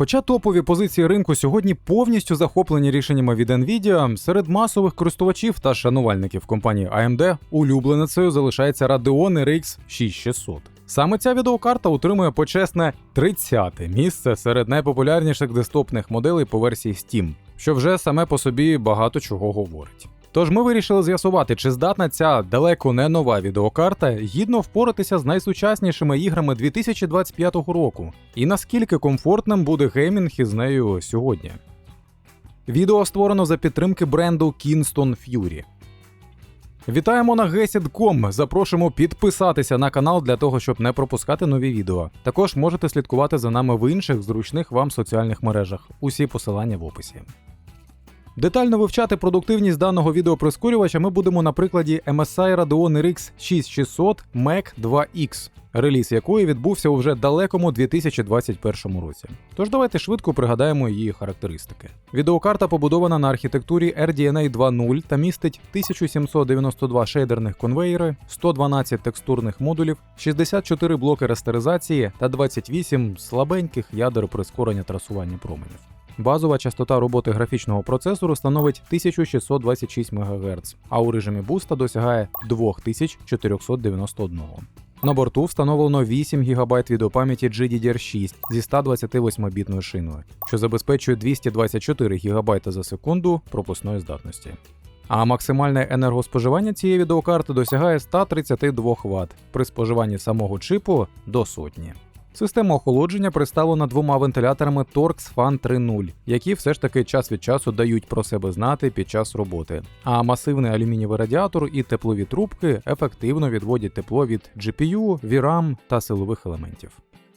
Хоча топові позиції ринку сьогодні повністю захоплені рішеннями від Nvidia, серед масових користувачів та шанувальників компанії AMD улюбленицею залишається Radeon RX 6600. Саме ця відеокарта утримує почесне 30-те місце серед найпопулярніших десктопних моделей по версії Steam, що вже саме по собі багато чого говорить. Тож ми вирішили з'ясувати, чи здатна ця далеко не нова відеокарта гідно впоратися з найсучаснішими іграми 2025 року, і наскільки комфортним буде геймінг із нею сьогодні. Відео створено за підтримки бренду Kingston Fury. Вітаємо на Gesid.com. Запрошуємо підписатися на канал для того, щоб не пропускати нові відео. Також можете слідкувати за нами в інших зручних вам соціальних мережах. Усі посилання в описі. Детально вивчати продуктивність даного відеоприскорювача ми будемо на прикладі MSI Radeon RX 6600 Mac 2X, реліз якої відбувся у вже далекому 2021 році. Тож давайте швидко пригадаємо її характеристики. Відеокарта побудована на архітектурі RDNA 2.0 та містить 1792 шейдерних конвейери, 112 текстурних модулів, 64 блоки растеризації та 28 слабеньких ядер прискорення трасування променів. Базова частота роботи графічного процесору становить 1626 МГц, а у режимі буста досягає 2491. На борту встановлено 8 ГБ відеопам'яті GDDR6 зі 128-бітною шиною, що забезпечує 224 ГБ за секунду пропускної здатності. А максимальне енергоспоживання цієї відеокарти досягає 132 Вт при споживанні самого чипу до сотні. Система охолодження представлена двома вентиляторами Torx Fan 3.0, які все ж таки час від часу дають про себе знати під час роботи. А масивний алюмінієвий радіатор і теплові трубки ефективно відводять тепло від GPU, VRAM та силових елементів.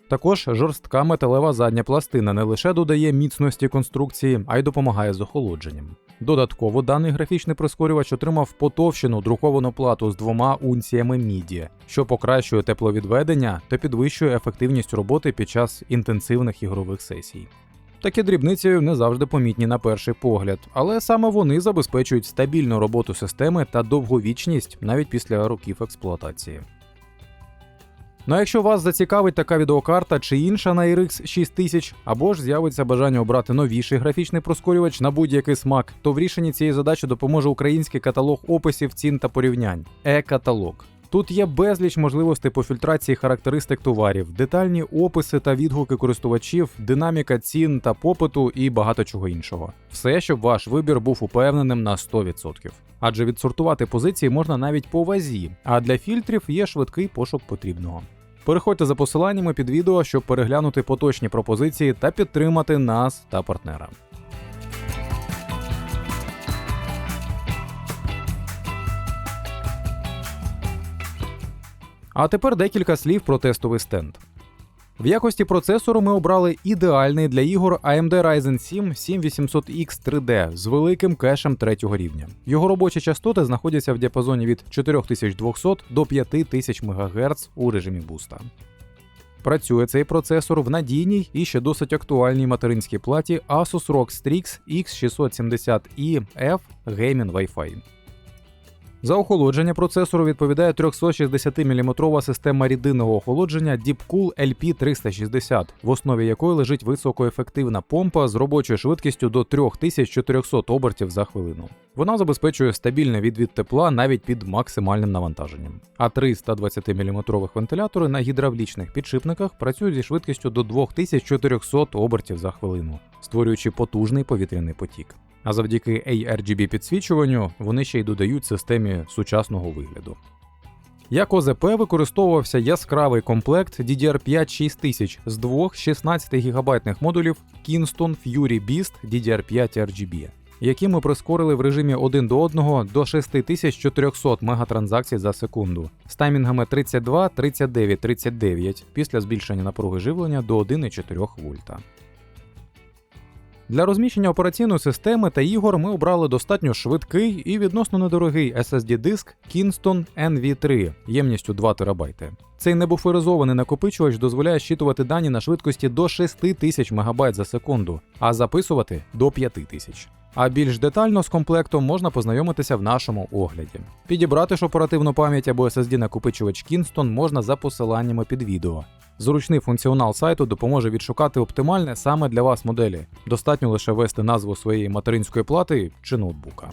Також жорстка металева задня пластина не лише додає міцності конструкції, а й допомагає з охолодженням. Додатково даний графічний прискорювач отримав потовщену друковану плату з двома унціями міді, що покращує тепловідведення та підвищує ефективність роботи під час інтенсивних ігрових сесій. Такі дрібниці не завжди помітні на перший погляд, але саме вони забезпечують стабільну роботу системи та довговічність навіть після років експлуатації. Ну а якщо вас зацікавить така відеокарта чи інша на RX 6000, або ж з'явиться бажання обрати новіший графічний прискорювач на будь-який смак, то в рішенні цієї задачі допоможе український каталог описів, цін та порівнянь е-каталог. Тут є безліч можливостей по фільтрації характеристик товарів, детальні описи та відгуки користувачів, динаміка цін та попиту і багато чого іншого. Все, щоб ваш вибір був упевненим на 100%. Адже відсортувати позиції можна навіть по вазі, а для фільтрів є швидкий пошук потрібного. Переходьте за посиланнями під відео, щоб переглянути поточні пропозиції та підтримати нас та партнера. А тепер декілька слів про тестовий стенд. В якості процесору ми обрали ідеальний для ігор AMD Ryzen 7 7800X 3D з великим кешем третього рівня. Його робочі частоти знаходяться в діапазоні від 4200 до 5000 МГц у режимі буста. Працює цей процесор в надійній і ще досить актуальній материнській платі Asus ROG Strix X670E F Gaming Wi-Fi. За охолодження процесору відповідає 360-мм система рідинного охолодження Deepcool LP360, в основі якої лежить високоефективна помпа з робочою швидкістю до 3400 обертів за хвилину. Вона забезпечує стабільний відвід тепла навіть під максимальним навантаженням. А 320-мм вентилятори на гідравлічних підшипниках працюють зі швидкістю до 2400 обертів за хвилину, створюючи потужний повітряний потік. А завдяки ARGB підсвічуванню вони ще й додають системі сучасного вигляду. Як ОЗП використовувався яскравий комплект DDR5 6000 з двох 16 гігабайтних модулів Kingston Fury Beast DDR5 RGB, які ми прискорили в режимі 1 до 1 до 6400 мегатранзакцій за секунду з таймінгами 32, 39, 39 після збільшення напруги живлення до 1,4 вольта. Для розміщення операційної системи та ігор ми обрали достатньо швидкий і відносно недорогий SSD-диск Kingston NV3 ємністю 2 ТБ. Цей небуферизований накопичувач дозволяє щитувати дані на швидкості до 6000 МБ за секунду, а записувати до 5000. А більш детально з комплектом можна познайомитися в нашому огляді. Підібрати ж оперативну пам'ять або SSD накопичувач Kingston можна за посиланнями під відео. Зручний функціонал сайту допоможе відшукати оптимальне саме для вас моделі. Достатньо лише ввести назву своєї материнської плати чи ноутбука.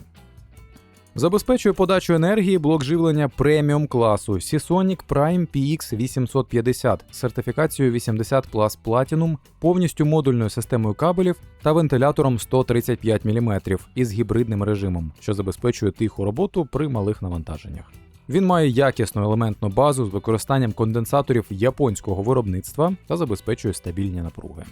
Забезпечує подачу енергії блок живлення преміум класу Seasonic Prime PX 850 з сертифікацією 80 Plus Platinum, повністю модульною системою кабелів та вентилятором 135 мм із гібридним режимом, що забезпечує тиху роботу при малих навантаженнях. Він має якісну елементну базу з використанням конденсаторів японського виробництва та забезпечує стабільні напруги.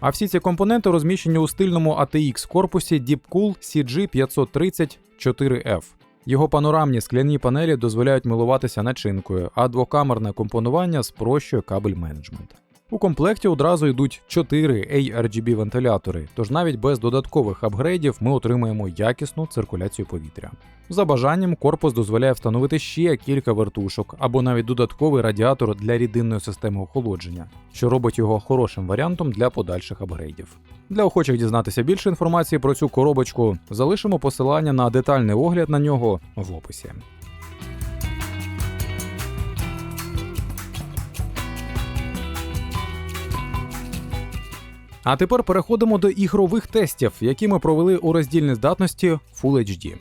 А всі ці компоненти розміщені у стильному ATX корпусі Deepcool CG530 4F. Його панорамні скляні панелі дозволяють милуватися начинкою, а двокамерне компонування спрощує кабель менеджмент. У комплекті одразу йдуть 4 ARGB вентилятори, тож навіть без додаткових апгрейдів ми отримаємо якісну циркуляцію повітря. За бажанням, корпус дозволяє встановити ще кілька вертушок або навіть додатковий радіатор для рідинної системи охолодження, що робить його хорошим варіантом для подальших апгрейдів. Для охочих дізнатися більше інформації про цю коробочку, залишимо посилання на детальний огляд на нього в описі. А тепер переходимо до ігрових тестів, які ми провели у роздільній здатності Full HD.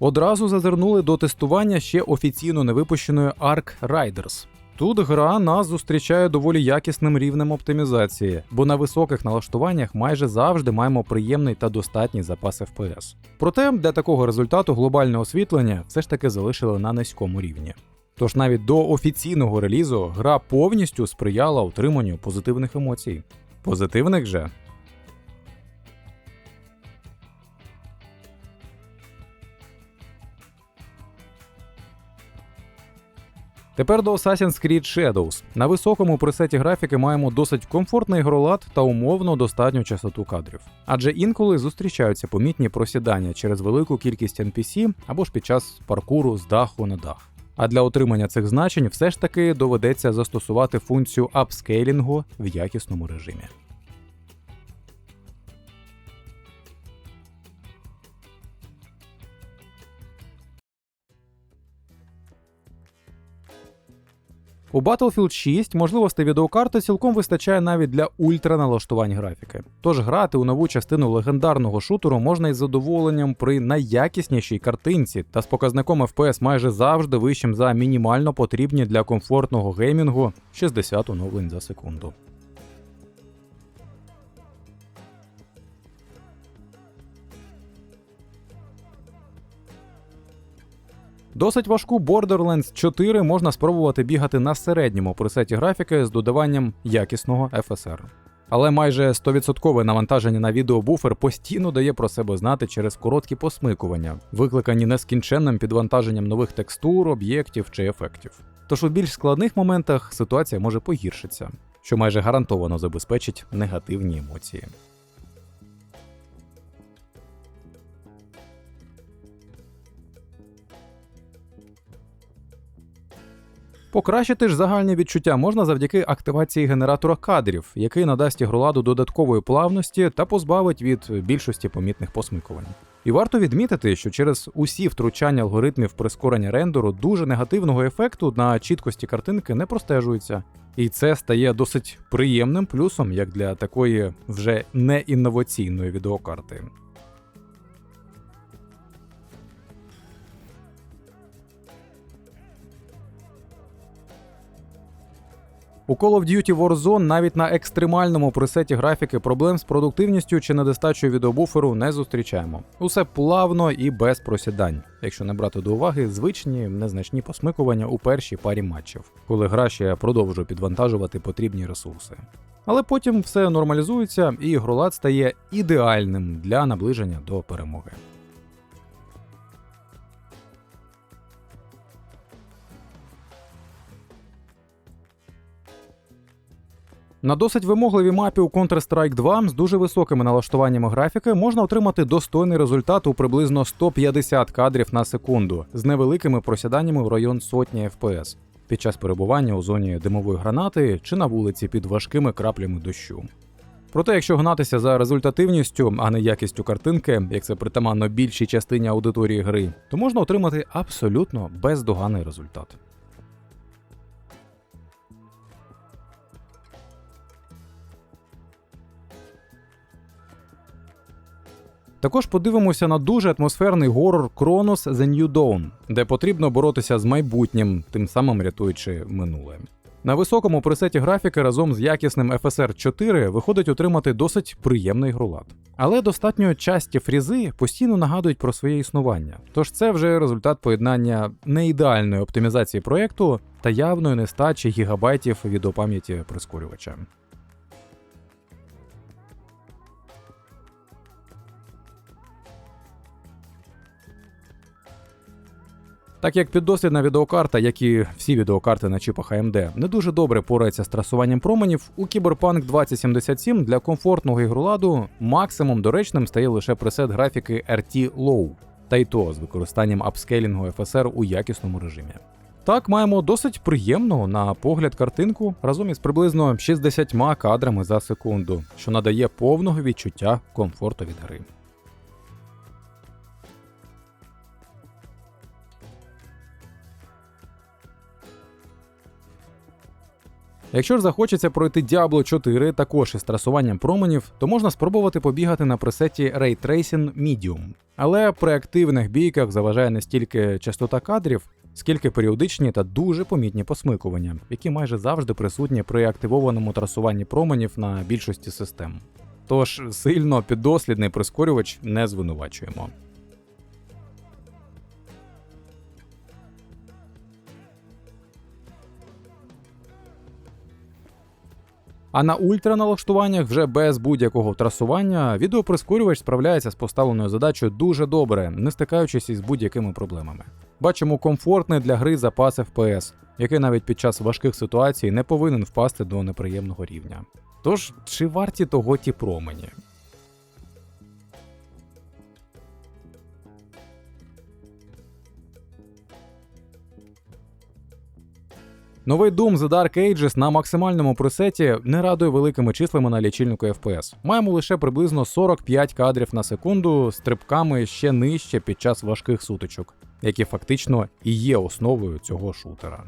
Одразу зазирнули до тестування ще офіційно невипущеної Ark Riders. Тут гра нас зустрічає доволі якісним рівнем оптимізації, бо на високих налаштуваннях майже завжди маємо приємний та достатній запас FPS. Проте для такого результату глобальне освітлення все ж таки залишили на низькому рівні. Тож навіть до офіційного релізу гра повністю сприяла утриманню позитивних емоцій. Позитивних же Тепер до Assassin's Creed Shadows. На високому пресеті графіки маємо досить комфортний ігролад та умовно достатню частоту кадрів. Адже інколи зустрічаються помітні просідання через велику кількість NPC або ж під час паркуру з даху на дах. А для отримання цих значень все ж таки доведеться застосувати функцію апскейлінгу в якісному режимі. У Battlefield 6 можливостей відеокарти цілком вистачає навіть для ультраналаштувань графіки. Тож грати у нову частину легендарного шутеру можна із задоволенням при найякіснішій картинці та з показником FPS майже завжди вищим за мінімально потрібні для комфортного геймінгу 60 оновлень за секунду. Досить важку Borderlands 4 можна спробувати бігати на середньому пресеті графіки з додаванням якісного FSR. Але майже 100% навантаження на відеобуфер постійно дає про себе знати через короткі посмикування, викликані нескінченним підвантаженням нових текстур, об'єктів чи ефектів. Тож у більш складних моментах ситуація може погіршитися, що майже гарантовано забезпечить негативні емоції. Покращити ж загальні відчуття можна завдяки активації генератора кадрів, який надасть ігроладу додаткової плавності та позбавить від більшості помітних посмикувань. І варто відмітити, що через усі втручання алгоритмів прискорення рендеру дуже негативного ефекту на чіткості картинки не простежується. І це стає досить приємним плюсом як для такої вже не інноваційної відеокарти. У Call of Duty Warzone навіть на екстремальному пресеті графіки проблем з продуктивністю чи недостачою відеобуферу не зустрічаємо. Усе плавно і без просідань, якщо не брати до уваги звичні незначні посмикування у першій парі матчів, коли гра ще продовжує підвантажувати потрібні ресурси. Але потім все нормалізується і ігролад стає ідеальним для наближення до перемоги. На досить вимогливій мапі у Counter-Strike 2 з дуже високими налаштуваннями графіки можна отримати достойний результат у приблизно 150 кадрів на секунду з невеликими просіданнями в район сотні FPS. під час перебування у зоні димової гранати чи на вулиці під важкими краплями дощу. Проте, якщо гнатися за результативністю, а не якістю картинки, як це притаманно більшій частині аудиторії гри, то можна отримати абсолютно бездоганний результат. Також подивимося на дуже атмосферний горор Кронос The New Dawn, де потрібно боротися з майбутнім, тим самим рятуючи минуле. На високому пресеті графіки разом з якісним FSR 4 виходить отримати досить приємний грулад. Але достатньо часті фрізи постійно нагадують про своє існування. Тож це вже результат поєднання неідеальної оптимізації проєкту та явної нестачі гігабайтів відеопам'яті прискорювача. Так як піддослідна відеокарта, як і всі відеокарти на чипах AMD, не дуже добре порається з трасуванням променів, у Cyberpunk 2077 для комфортного ігроладу максимум доречним стає лише пресет графіки RT Low, та й то з використанням апскейлінгу FSR у якісному режимі. Так, маємо досить приємну на погляд картинку разом із приблизно 60 кадрами за секунду, що надає повного відчуття комфорту від гри. Якщо ж захочеться пройти Diablo 4 також із трасуванням променів, то можна спробувати побігати на пресеті Ray Tracing Medium. Але при активних бійках заважає не стільки частота кадрів, скільки періодичні та дуже помітні посмикування, які майже завжди присутні при активованому трасуванні променів на більшості систем. Тож сильно піддослідний прискорювач не звинувачуємо. А на ультраналаштуваннях вже без будь-якого трасування відеоприскорювач справляється з поставленою задачею дуже добре, не стикаючись із будь-якими проблемами. Бачимо комфортний для гри запас FPS, який навіть під час важких ситуацій не повинен впасти до неприємного рівня. Тож, чи варті того ті промені? Новий Doom The Dark Ages на максимальному пресеті не радує великими числами на лічильнику FPS. Маємо лише приблизно 45 кадрів на секунду з стрибками ще нижче під час важких сутичок, які фактично і є основою цього шутера.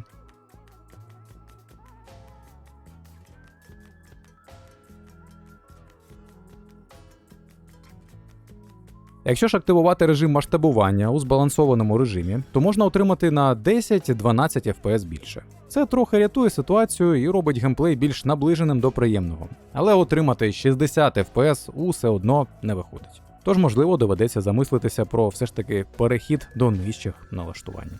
Якщо ж активувати режим масштабування у збалансованому режимі, то можна отримати на 10-12 FPS більше. Це трохи рятує ситуацію і робить геймплей більш наближеним до приємного, але отримати 60 FPS усе одно не виходить. Тож, можливо, доведеться замислитися про все ж таки перехід до нижчих налаштувань.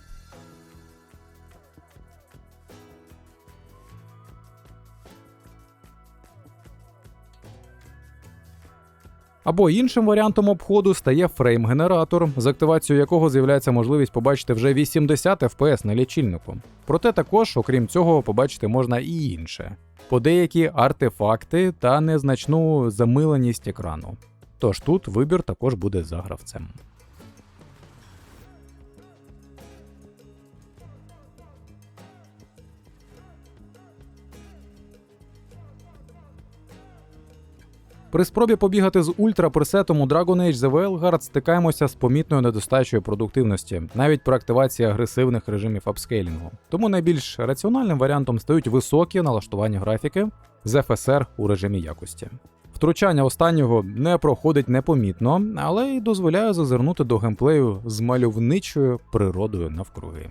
Або іншим варіантом обходу стає фрейм-генератор, з активацією якого з'являється можливість побачити вже 80 FPS на лічильнику. Проте також, окрім цього, побачити можна і інше: по деякі артефакти та незначну замиленість екрану. Тож тут вибір також буде за гравцем. При спробі побігати з ультрапресетом у Dragon Age The Veilguard стикаємося з помітною недостачою продуктивності, навіть при активації агресивних режимів апскейлінгу. Тому найбільш раціональним варіантом стають високі налаштування графіки з FSR у режимі якості. Втручання останнього не проходить непомітно, але й дозволяє зазирнути до геймплею з мальовничою природою навкруги.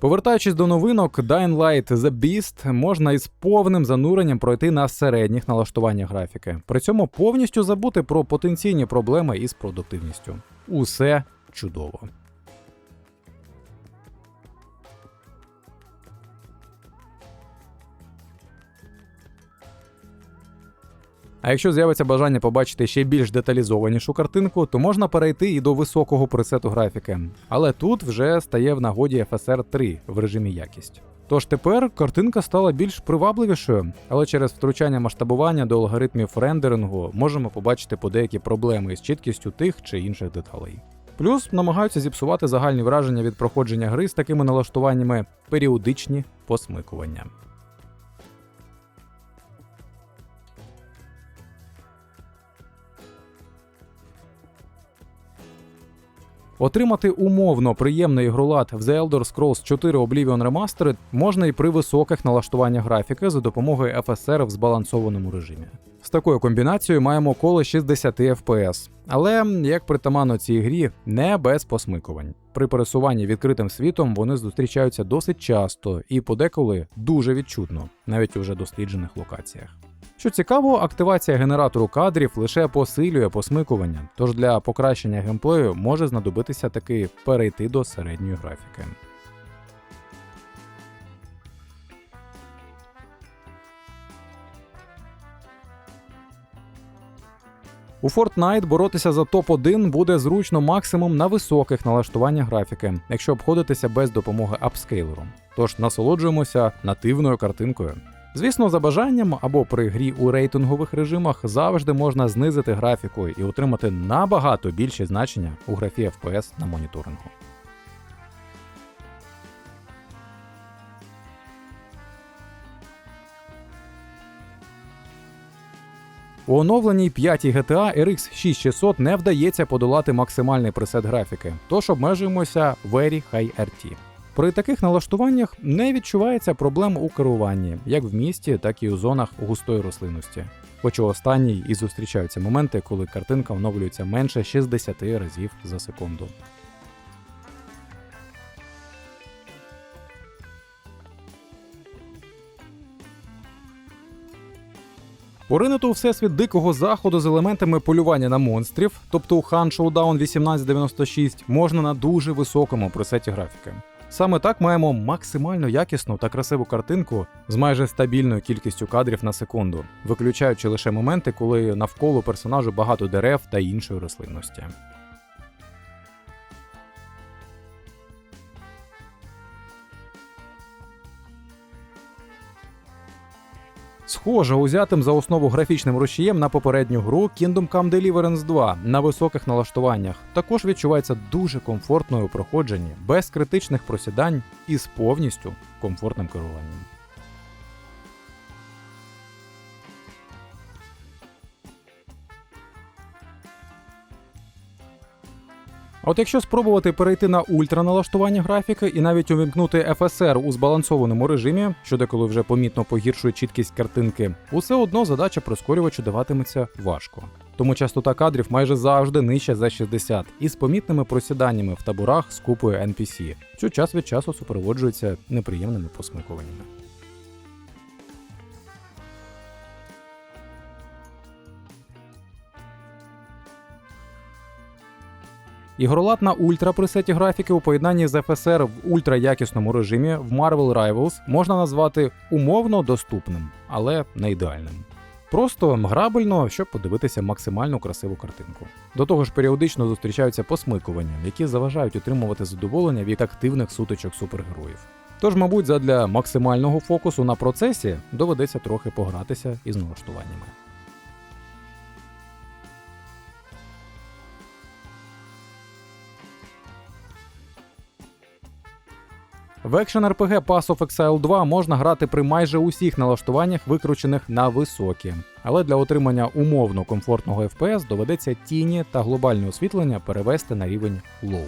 Повертаючись до новинок, Dying Light The Beast можна із повним зануренням пройти на середніх налаштуваннях графіки, при цьому повністю забути про потенційні проблеми із продуктивністю. Усе чудово. А якщо з'явиться бажання побачити ще більш деталізованішу картинку, то можна перейти і до високого пресету графіки. Але тут вже стає в нагоді FSR 3 в режимі якість. Тож тепер картинка стала більш привабливішою, але через втручання масштабування до алгоритмів рендерингу можемо побачити подеякі проблеми із чіткістю тих чи інших деталей. Плюс намагаються зіпсувати загальні враження від проходження гри з такими налаштуваннями періодичні посмикування. Отримати умовно приємний ігролад в The Elder Scrolls 4 Oblivion Remastered можна і при високих налаштуваннях графіки за допомогою FSR в збалансованому режимі. З такою комбінацією маємо коло 60 FPS, але як притаманно цій грі, не без посмикувань. При пересуванні відкритим світом вони зустрічаються досить часто і подеколи дуже відчутно, навіть у вже досліджених локаціях. Що цікаво, активація генератору кадрів лише посилює посмикування, тож для покращення геймплею може знадобитися таки перейти до середньої графіки. У Fortnite боротися за топ-1 буде зручно максимум на високих налаштуваннях графіки, якщо обходитися без допомоги апскейлеру. Тож насолоджуємося нативною картинкою. Звісно, за бажанням або при грі у рейтингових режимах завжди можна знизити графіку і отримати набагато більші значення у графі FPS на моніторингу. У оновленій 5 GTA RX 6600 не вдається подолати максимальний пресет графіки, тож обмежуємося Very High RT. При таких налаштуваннях не відчувається проблем у керуванні, як в місті, так і у зонах густої рослинності. Хоч у останній і зустрічаються моменти, коли картинка оновлюється менше 60 разів за секунду. Поринути у всесвіт дикого заходу з елементами полювання на монстрів, тобто у Han Showdown 1896, можна на дуже високому пресеті графіки. Саме так маємо максимально якісну та красиву картинку з майже стабільною кількістю кадрів на секунду, виключаючи лише моменти, коли навколо персонажу багато дерев та іншої рослинності. Схоже, узятим за основу графічним рушієм на попередню гру Kingdom Come Deliverance 2 на високих налаштуваннях також відчувається дуже комфортною у проходженні, без критичних просідань і з повністю комфортним керуванням. А От якщо спробувати перейти на ультраналаштування графіки і навіть увімкнути FSR у збалансованому режимі, що деколи вже помітно погіршує чіткість картинки, усе одно задача прискорювачу даватиметься важко. Тому частота кадрів майже завжди нижча за 60 і з помітними просіданнями в таборах з купою NPC, що час від часу супроводжується неприємними посмикуваннями. Ігролад на ультра пресеті графіки у поєднанні з FSR в ультраякісному режимі в Marvel Rivals можна назвати умовно доступним, але не ідеальним. Просто грабельно, щоб подивитися максимально красиву картинку. До того ж, періодично зустрічаються посмикування, які заважають отримувати задоволення від активних сутичок супергероїв. Тож, мабуть, задля максимального фокусу на процесі доведеться трохи погратися із налаштуваннями. В Action RPG Pass of Exile 2 можна грати при майже усіх налаштуваннях, викручених на високі. Але для отримання умовно комфортного FPS доведеться тіні та глобальне освітлення перевести на рівень Low.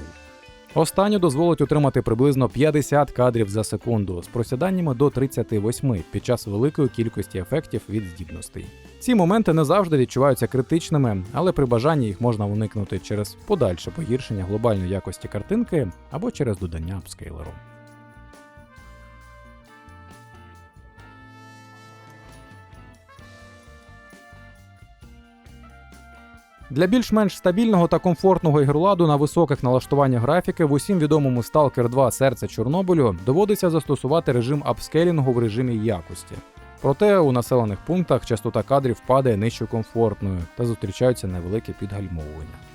Останнє дозволить отримати приблизно 50 кадрів за секунду з просіданнями до 38 під час великої кількості ефектів від здібностей. Ці моменти не завжди відчуваються критичними, але при бажанні їх можна уникнути через подальше погіршення глобальної якості картинки або через додання апскейлеру. Для більш-менш стабільного та комфортного ігроладу на високих налаштуваннях графіки в усім відомому Stalker 2 серце Чорнобилю доводиться застосувати режим апскелінгу в режимі якості. Проте у населених пунктах частота кадрів падає нижче комфортною та зустрічаються невеликі підгальмовування.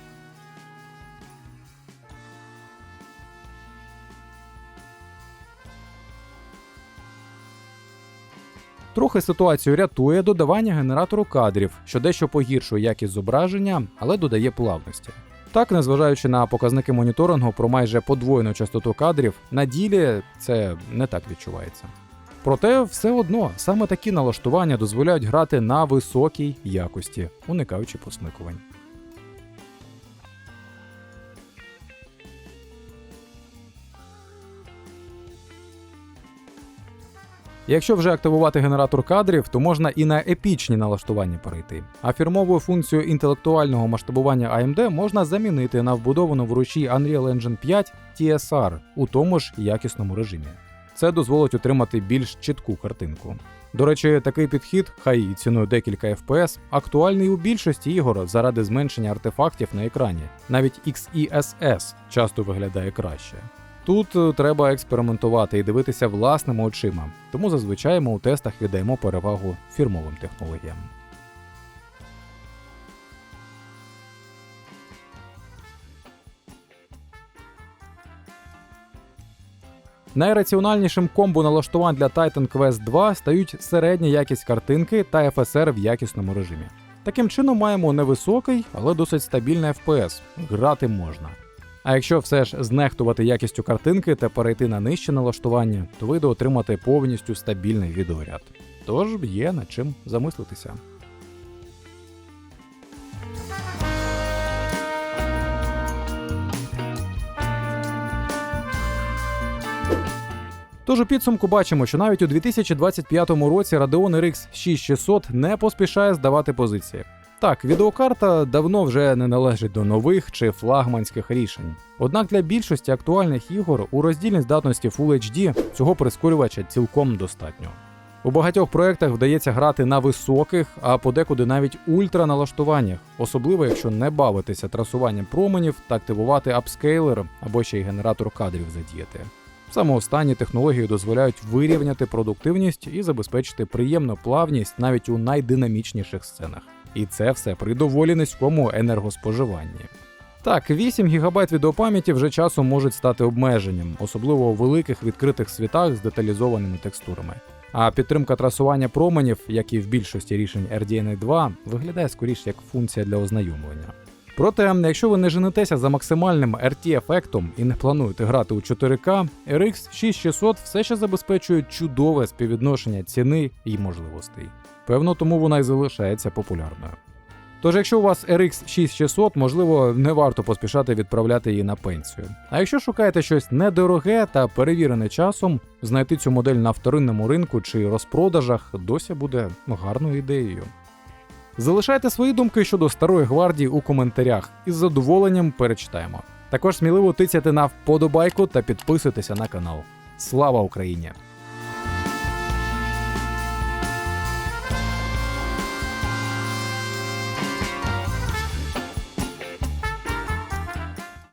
Трохи ситуацію рятує додавання генератору кадрів, що дещо погіршує якість зображення, але додає плавності. Так, незважаючи на показники моніторингу про майже подвоєну частоту кадрів, на ділі це не так відчувається. Проте все одно саме такі налаштування дозволяють грати на високій якості, уникаючи посмикувань. Якщо вже активувати генератор кадрів, то можна і на епічні налаштування перейти. А фірмову функцію інтелектуального масштабування AMD можна замінити на вбудовану в ручі Unreal Engine 5 TSR у тому ж якісному режимі. Це дозволить отримати більш чітку картинку. До речі, такий підхід, хай і ціною декілька FPS, актуальний у більшості ігор заради зменшення артефактів на екрані. Навіть XESS часто виглядає краще. Тут е, треба експериментувати і дивитися власними очима, тому зазвичай ми у тестах віддаємо перевагу фірмовим технологіям. Найраціональнішим комбо налаштувань для Titan Quest 2 стають середня якість картинки та FSR в якісному режимі. Таким чином маємо невисокий, але досить стабільний FPS. Грати можна. А якщо все ж знехтувати якістю картинки та перейти на нижче налаштування, то вийде отримати повністю стабільний відеоряд. Тож є над чим замислитися. Тож у підсумку бачимо, що навіть у 2025 році Radeon RX 6600 не поспішає здавати позиції. Так, відеокарта давно вже не належить до нових чи флагманських рішень. Однак для більшості актуальних ігор у роздільній здатності Full HD цього прискорювача цілком достатньо. У багатьох проєктах вдається грати на високих, а подекуди навіть ультра налаштуваннях, особливо якщо не бавитися трасуванням променів та активувати апскейлер або ще й генератор кадрів задіяти. Саме останні технології дозволяють вирівняти продуктивність і забезпечити приємну плавність навіть у найдинамічніших сценах. І це все при доволі низькому енергоспоживанні. Так, 8 ГБ відеопам'яті вже часом можуть стати обмеженням, особливо у великих відкритих світах з деталізованими текстурами. А підтримка трасування променів, як і в більшості рішень RDNA 2, виглядає скоріш як функція для ознайомлення. Проте, якщо ви не женетеся за максимальним RT-ефектом і не плануєте грати у 4К, RX 6600 все ще забезпечує чудове співвідношення ціни і можливостей. Певно, тому вона й залишається популярною. Тож, якщо у вас RX 6600, можливо, не варто поспішати відправляти її на пенсію. А якщо шукаєте щось недороге та перевірене часом, знайти цю модель на вторинному ринку чи розпродажах досі буде гарною ідеєю. Залишайте свої думки щодо старої гвардії у коментарях і з задоволенням перечитаємо. Також сміливо тицяти на вподобайку та підписуйтеся на канал. Слава Україні!